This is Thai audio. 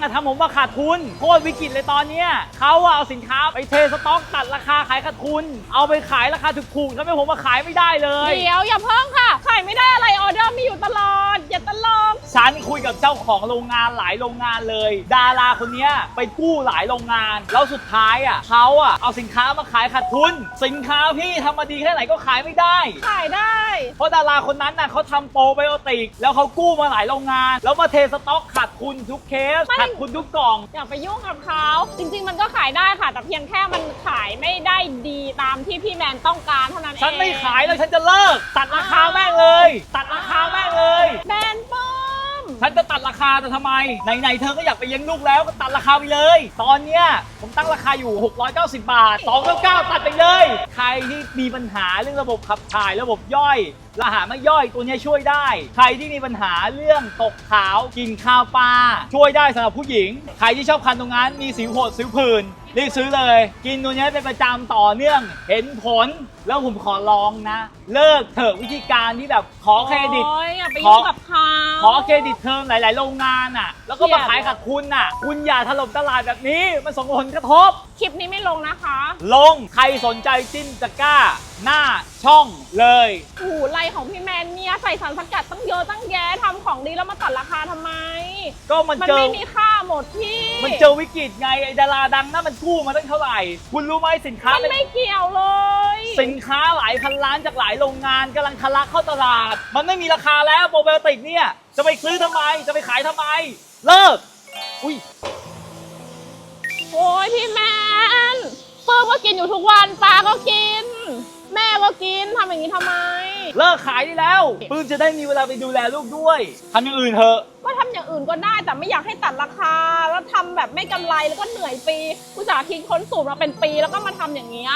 อะทำผมว่าขาดทุนโคตรวิกฤตเลยตอนเนี้ยเขาอะเอาสินค้าไปเทสต็อกตัดราคาขายขาดทุน เอาไปขายราคาถูกๆทำให้ผมว่าขายไม่ได้เลย เดี๋ยวอย่าเพิ่งค่ะ ขายไม่ได้อะไรออเดอร์มีอยู่ตลอด ฉันคุยกับเจ้าของโรงงานหลายโรงงานเลย ดาราคนเนี้ยไปกู้หลายโรงงาน แล้วสุดท้ายอะเขาอะเอาสินค้ามาขายขาดทุน สินค้าพี่ทำมาดีแค่ไหนก็ขายไม่ได้ ขายได้ เพราะดาราคนนั้นน่ะเขาทำโปรไบโอติก แล้วเขากู้มาหลายโรงงาน แล้วมาเทสต็อกขาดทุนทุกเคสไม่ ขาดทุนทุกกล่อง อย่าไปยุ่งกับเขาจริง ๆ มันก็ขายได้ค่ะ แต่เพียงแค่มันขายไม่ได้ดีตามที่พี่แมนต้องการเท่านั้นเอง ฉันไม่ขายแล้วฉันจะเลิก ตัดราคาแม่งเลย นจะตัดราคาแต่ทำไมไหนๆเธอก็อยากไปเลี้ยงลูกแล้วก็ตัดราคาไปเลย ตอนเนี้ยผมตั้งราคาอยู่ 690 บาท 299 ตัดไปเลย ใครที่มีปัญหาเรื่องระบบขับถ่ายระบบย่อยอาหารไม่ย่อยตัวเนี้ยช่วยได้ ใครที่มีปัญหาเรื่องตกขาวกินข้าวปลาช่วยได้สำหรับผู้หญิง ใครที่ชอบคันตรงนั้นมีสิวโหดสิวผื่นรีบซื้อเลย กินตัวเนี้ยเป็นประจำต่อเนื่องเห็นผลแล้วผมขอลองนะ เลิกเถอะวิธีการที่แบบขอเครดิต โอ้ยอย่าไปยุ่งกับเขา ขอเครดิตเทอมหลาย ๆ โรงงานอะ แล้วก็มาขายขาดทุนอะ คุณอย่าถล่มตลาดแบบนี้มันส่งผลกระทบ คลิปนี้ไม่ลงนะคะ ลงใครสนใจจิ้มตะกร้า หน้าช่องเลยโอ้โหไรของพี่แมนเนี่ยใส่สารสกัดตั้งเยอะตั้งแยะทำของดีแล้วมาตัดราคาทำไม ก็มันมันเจอ ไม่มีค่า หมดพี่ มันเจอวิกฤตไงไอ้ดาราดังนั่นมันกู้มาตั้งเท่าไหร่ คุณรู้ไหมสินค้ามันเป็นไม่เกี่ยวเลย สินค้าหลายพันล้านจากหลายโรงงานกำลังทะลักเข้าตลาด มันไม่มีราคาแล้วโปรไบโอติกเนี่ย จะไปซื้อทำไม จะไปขายทำไม เลิก อุ้ย โอ้ยพี่แมนเฟิร์มก็กินอยู่ทุกวันปลาก็กิน แม่ก็กินทำอย่างนี้ทำไม เลิกขายได้แล้วปื้มจะได้มีเวลาไปดูแลลูกด้วยทำอย่างอื่นเถอะก็ทำ อย่างอื่นก็ได้แต่ไม่อยากให้ตัดราคา แล้วทำแบบไม่กำไรแล้วก็เหนื่อยปีอุตส่าห์ทิ้งคนสูตรมาเป็นปีแล้วก็มาทำอย่างนี้ย